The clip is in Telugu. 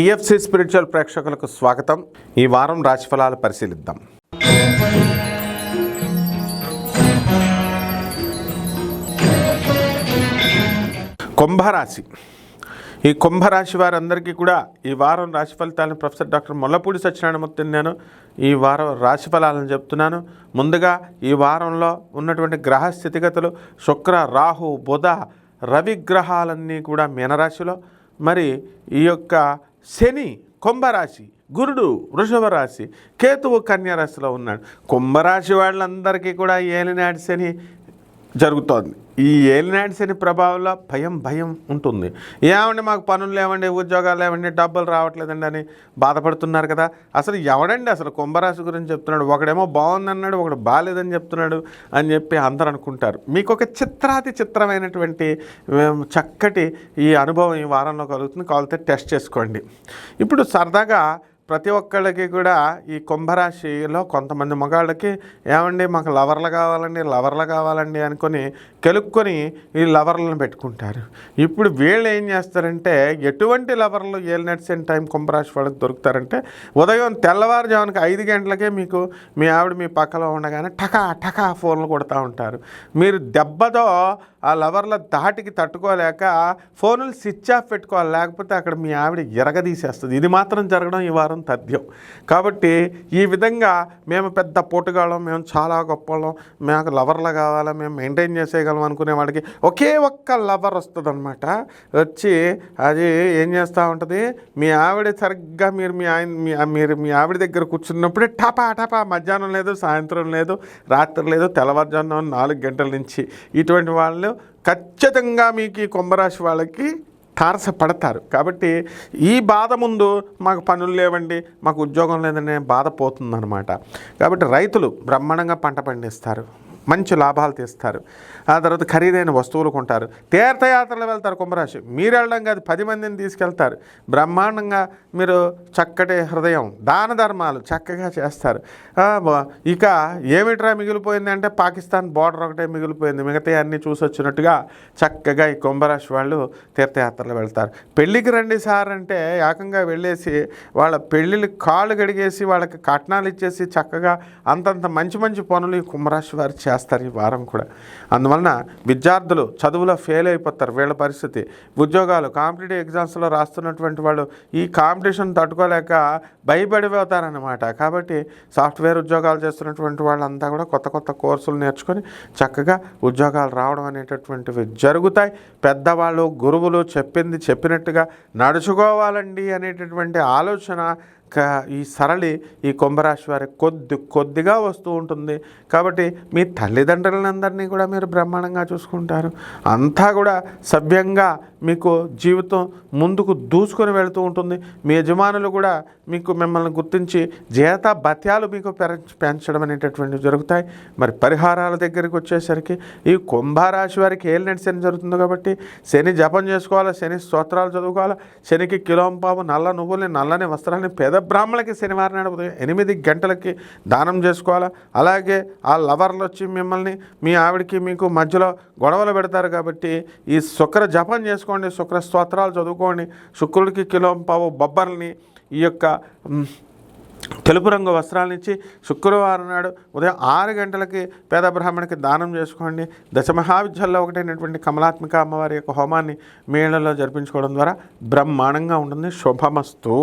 టిఎఫ్సి స్పిరిచువల్ ప్రేక్షకులకు స్వాగతం. ఈ వారం రాశిఫలాలు పరిశీలిద్దాం. కుంభరాశి. ఈ కుంభరాశి వారందరికీ కూడా ఈ వారం రాశి ఫలితాలను ప్రొఫెసర్ డాక్టర్ ముల్లపూడి సత్యనారాయణమూర్తి నేను ఈ వారం రాశి ఫలాలను చెప్తున్నాను. ముందుగా ఈ వారంలో ఉన్నటువంటి గ్రహ స్థితిగతులు శుక్ర రాహు బుధ రవి గ్రహాలన్నీ కూడా మీనరాశిలో. మరి ఈ యొక్క శని కుంభరాశి గురుడు వృషభ రాశి కేతువు కన్యరాశిలో ఉన్నాడు. కుంభరాశి వాళ్ళందరికీ కూడా ఏలినాటి శని జరుగుతోంది. ఈ ఏలినాడు శని ప్రభావంలో భయం భయం ఉంటుంది. ఏమండి మాకు పనులు లేవండి ఉద్యోగాలు లేవండి డబ్బులు రావట్లేదండి అని బాధపడుతున్నారు కదా. అసలు ఎవడండి అసలు కుంభరాశి గురించి చెప్తున్నాడు? ఒకడేమో బాగుందన్నాడు ఒకడు బాగాలేదని చెప్తున్నాడు అని చెప్పి అందరూ అనుకుంటారు. మీకు ఒక చిత్రాతి చిత్రమైనటువంటి చక్కటి ఈ అనుభవం ఈ వారంలో కలుగుతుంది. కావాలంటే టెస్ట్ చేసుకోండి. ఇప్పుడు సరదాగా ప్రతి ఒక్కళ్ళకి కూడా ఈ కుంభరాశిలో కొంతమంది మగాళ్ళకి ఏమండి మాకు లవర్లు కావాలండి లవర్లు కావాలండి అనుకొని కెలుక్కొని ఈ లవర్లను పెట్టుకుంటారు. ఇప్పుడు వీళ్ళు ఏం చేస్తారంటే ఎటువంటి లవర్లు ఏల్ నట్స్ అండ్ టైం కుంభరాశి వాళ్ళకి దొరుకుతారంటే ఉదయం తెల్లవారుజామునకి ఐదు గంటలకే మీకు మీ ఆవిడ మీ పక్కలో ఉండగానే టకా టకా ఫోన్లు కొడతా ఉంటారు. మీరు దెబ్బతో ఆ లవర్ల దాటికి తట్టుకోలేక ఫోనులు స్విచ్ ఆఫ్ పెట్టుకోవాలి లేకపోతే అక్కడ మీ ఆవిడ ఎరగదీసేస్తుంది ఇది మాత్రం జరగడం ఈ వారం తథ్యం. కాబట్టి ఈ విధంగా మేము పెద్ద పోటుగాళ్ళం మేము చాలా గొప్పవాళ్ళం మాకు లవర్లు కావాలి మేము మెయింటైన్ చేసేయగలం అనుకునే వాడికి ఒకే ఒక్క లవర్ వస్తుంది వచ్చి అది ఏం చేస్తూ ఉంటుంది? మీ ఆవిడ సరిగ్గా మీరు మీ ఆయన మీ మీరు మీ ఆవిడ దగ్గర కూర్చున్నప్పుడే టపా టపా మధ్యాహ్నం లేదు సాయంత్రం లేదు రాత్రి లేదు తెల్లవారుజామున నాలుగు గంటల నుంచి ఇటువంటి వాళ్ళు ఖచ్చితంగా మీకు ఈ కుంభరాశి వాళ్ళకి తారసపడతారు. కాబట్టి ఈ బాధ ముందు మాకు పనులు లేవండి మాకు ఉద్యోగం లేదనే బాధ పోతుందన్నమాట. కాబట్టి రైతులు బ్రహ్మాండంగా పంట పండిస్తారు. మంచి లాభాలు తీస్తారు. ఆ తర్వాత ఖరీదైన వస్తువులు కొంటారు. తీర్థయాత్రలు వెళ్తారు కుంభరాశి. మీరు వెళ్ళడం కాదు పది మందిని తీసుకెళ్తారు. బ్రహ్మాండంగా మీరు చక్కటి హృదయం దాన ధర్మాలు చక్కగా చేస్తారు. ఇక ఏమిట్రా మిగిలిపోయింది అంటే పాకిస్తాన్ బార్డర్ ఒకటే మిగిలిపోయింది. మిగతా అన్నీ చూసి వచ్చినట్టుగా చక్కగా ఈ కుంభరాశి వాళ్ళు తీర్థయాత్రలు వెళ్తారు. పెళ్ళికి రండి సార్ అంటే ఏకంగా వెళ్ళేసి వాళ్ళ పెళ్ళిళ్ళు కాళ్ళు గడిగేసి వాళ్ళకి కట్నాలు ఇచ్చేసి చక్కగా అంతంత మంచి మంచి పనులు ఈ కుంభరాశి వారు చేస్తారు ఈ వారం కూడా. అందువలన విద్యార్థులు చదువులో ఫెయిల్ అయిపోతారు. వీళ్ళ పరిస్థితి. ఉద్యోగాలు కాంపిటేటివ్ ఎగ్జామ్స్లో రాస్తున్నటువంటి వాళ్ళు ఈ కాంపిటీషన్ తట్టుకోలేక భయపడిపోతారనమాట కాబట్టి సాఫ్ట్వేర్ ఉద్యోగాలు చేస్తున్నటువంటి వాళ్ళంతా కూడా కొత్త కొత్త కోర్సులు నేర్చుకొని చక్కగా ఉద్యోగాలు రావడం అనేటటువంటివి జరుగుతాయి. పెద్దవాళ్ళు గురువులు చెప్పింది చెప్పినట్టుగా నడుచుకోవాలండి అనేటటువంటి ఆలోచన ఈ సరళి ఈ కుంభరాశి వారికి కొద్ది కొద్దిగా వస్తూ ఉంటుంది. కాబట్టి మీ తల్లిదండ్రులందరినీ కూడా మీరు బ్రహ్మాండంగా చూసుకుంటారు. అంతా కూడా సభ్యంగా మీకు జీవితం ముందుకు దూసుకొని వెళుతూ ఉంటుంది. మీ యజమానులు కూడా మీకు మిమ్మల్ని గుర్తించి జీత భత్యాలు మీకు పెర- పెంచడం అనేటటువంటివి జరుగుతాయి. మరి పరిహారాల దగ్గరికి వచ్చేసరికి ఈ కుంభరాశి వారికి ఏలినటి శని జరుగుతుంది కాబట్టి శని జపం చేసుకోవాలి శని స్తోత్రాలు చదువుకోవాలి శనికి కిలోంపాము నల్ల నువ్వుల్ని నల్లని వస్త్రాలని పేద బ్రాహ్మణులకి శనివారం నాడు ఉదయం ఎనిమిది గంటలకి దానం చేసుకోవాలి? అలాగే ఆ లవర్లు వచ్చి మిమ్మల్ని మీ ఆవిడకి మీకు మధ్యలో గొడవలు పెడతారు కాబట్టి ఈ శుక్ర జపం చేసుకోండి శుక్ర స్తోత్రాలు చదువుకోండి. శుక్రుడికి కిలోంపావు బొబ్బర్ని ఈ యొక్క తెలుపు రంగు వస్త్రాలనిచ్చి శుక్రవారం నాడు ఉదయం ఆరు గంటలకి పేద బ్రాహ్మణికి దానం చేసుకోండి. దశమహావిద్యల్లో ఒకటైనటువంటి కమలాత్మిక అమ్మవారి యొక్క హోమాన్ని మేళలో జరిపించుకోవడం ద్వారా బ్రహ్మాండంగా ఉంటుంది. శుభమస్తు.